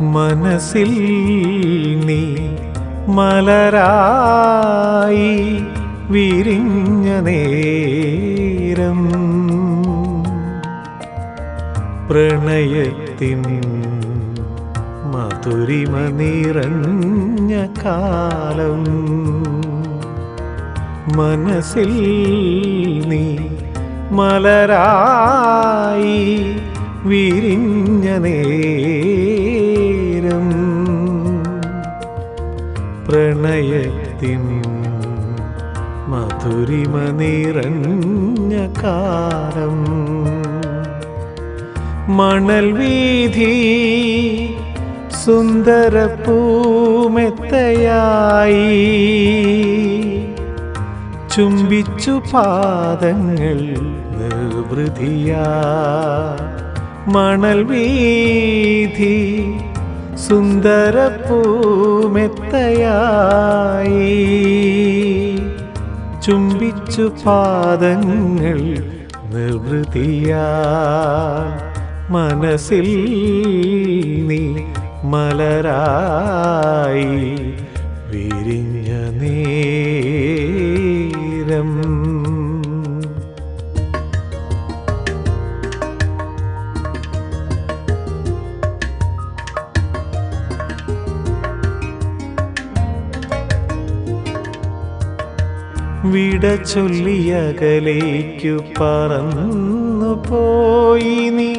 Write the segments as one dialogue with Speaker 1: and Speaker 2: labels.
Speaker 1: മനസ്സിൽ നീ മലരായി വിരിഞ്ഞ നേരം. പ്രണയത്തിൻ മധുരിമ നിറഞ്ഞ കാലം. മനസ്സിൽ നീ മലരായി വിരിഞ്ഞ നേരം. പ്രണയത്തിൻ മധുരിമ നിറഞ്ഞ കാലം മണൽ വീതി സുന്ദര പൂമെത്തയായി ചുംബിച്ചു പാദങ്ങൾ നിർവൃതിയാ മണൽ വീഥി സുന്ദര പൂമെത്തയായി ചുംബിച്ചു പാദങ്ങൾ നിർവൃതിയാ മനസ്സിൽ നീ മലരായി വിരിഞ്ഞ നേരം. വിട ചൊല്ലിയകലേക്കു പറന്നു പോയി നീ.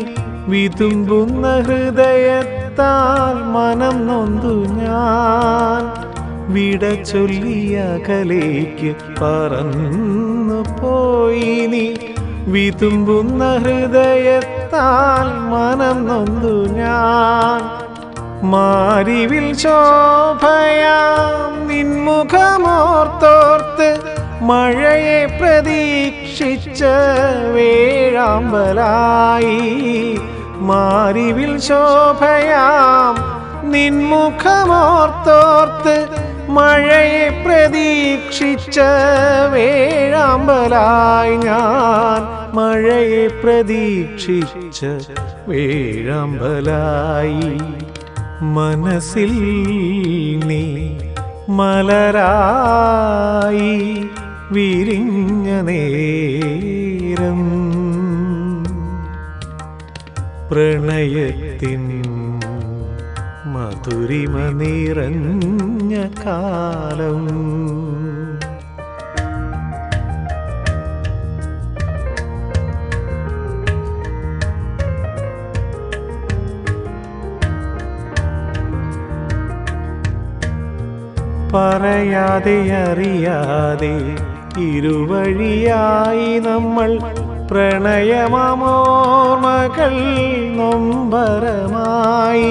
Speaker 1: വിതുമ്പുന്ന ഹൃദയത്താൽ മനം നൊന്തു ഞാൻ. വിട ചൊല്ലിയകലേക്ക് പറന്നു പോയി നീ. വിതുമ്പുന്ന ഹൃദയത്താൽ മനം നൊന്തു ഞാൻ. മാരിവിൽ ശോഭയാം നിൻമുഖമോർത്തോർത്ത് മഴയെ പ്രതീക്ഷിച്ച വേഴാമ്പലായി. മാറിവിൽ ശോഭയാം നിൻമുഖമോർത്തോർത്ത് മഴയെ പ്രതീക്ഷിച്ച വേഴാമ്പലായി ഞാൻ. മഴയെ പ്രതീക്ഷിച്ച വേഴാമ്പലായി. മനസ്സിൽ നീ മലരായി. വിരിഞ്ഞ നേരം. പ്രണയത്തിൻ മധുരിമ നിറഞ്ഞ കാലം. പറയാതെ അറിയാതെ ഇരുവഴിയായി നമ്മൾ പ്രണയമോർമകൾ നൊമ്പരമായി.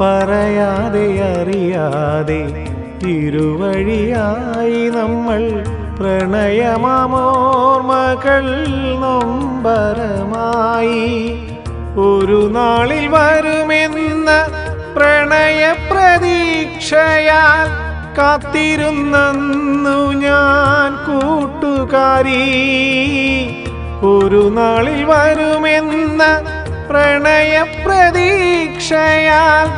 Speaker 1: പറയാതെ അറിയാതെ ഇരുവഴിയായി നമ്മൾ പ്രണയമോർമകൾ നൊമ്പരമായി. ഒരു നാളിൽ വരുമെന്ന പ്രണയപ്രതീക്ഷയാൽ കാത്തിരുന്നു കൂട്ടുകാരി ഒരു നാളിൽ വരുമെന്ന പ്രണയ പ്രതീക്ഷയാൽ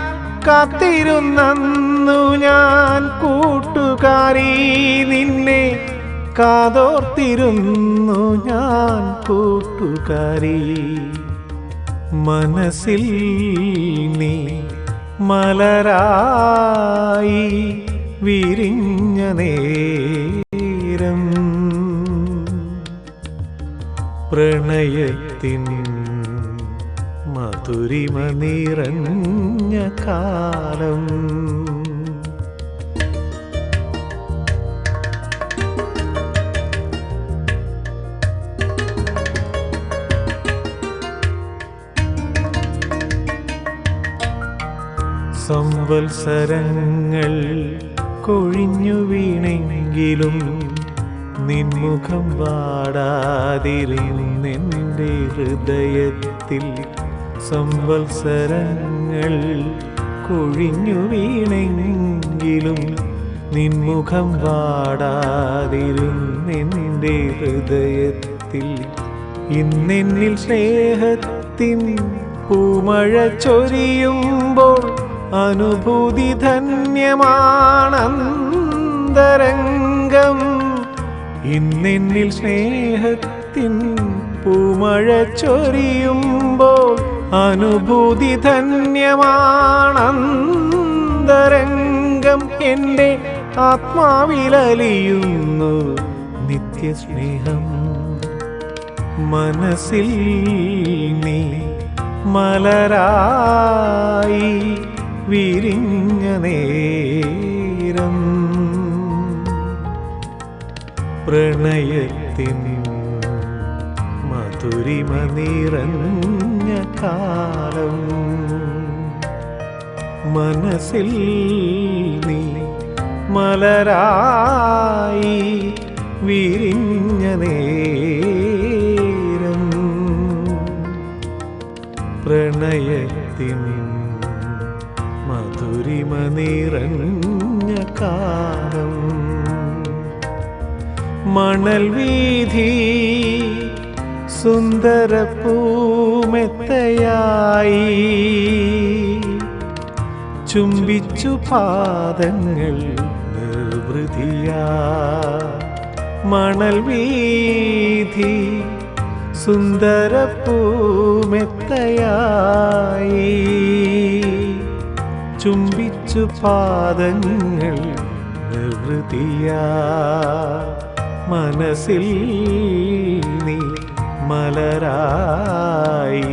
Speaker 1: കാത്തിരുന്നു ഞാൻ കൂട്ടുകാരി. നിന്നെ കാതോർത്തിരുന്നു ഞാൻ കൂട്ടുകാരി. മനസ്സിൽ നീ മലരായി വിരിഞ്ഞ പ്രണയത്തിൻ മധുരിമ നിറഞ്ഞ കാലം. സംവത്സരങ്ങൾ കൊഴിഞ്ഞു വീണെങ്കിലും നിൻമുഖം വാടാതിരുന്നെന്റെ ഹൃദയത്തിൽ സംവത്സരങ്ങൾ കൊഴിഞ്ഞു വീണെങ്കിലും നിൻമുഖം വാടാതിരുന്നെന്റെ ഹൃദയത്തിൽ ഇന്നെന്നിൽ സ്നേഹത്തിൻ പൂമഴ ചൊരിയുമ്പോൾ അനുഭൂതി ധന്യമാണന്തരംഗം. ഇന്നെന്നിൽ സ്നേഹത്തിൻ പൂമഴ ചൊരിയുമ്പോൾ അനുഭൂതി ധന്യമാണന്തരംഗം എന്റെ ആത്മാവിലലിയുന്നു നിത്യസ്നേഹം. മനസ്സിൽ നീ മലരായി വിരിഞ്ഞ പ്രണയത്തിൻ മധുരിമ നിറഞ്ഞ കാലം. മനസ്സിൽ മലരായി വിരിഞ്ഞ നേരം. പ്രണയത്തിൻ മധുരിമ നിറഞ്ഞ കാലം. മണൽ വീതി സുന്ദര പൂമെത്തയായി. ചുംബിച്ചു പാദങ്ങൾ നിർവൃതിയാ. മണൽ വീതി സുന്ദര പൂമെത്തയായി. ചുംബിച്ചു പാദങ്ങൾ നിർവൃതിയാ. മനസ്സിൽ നീ മലരായി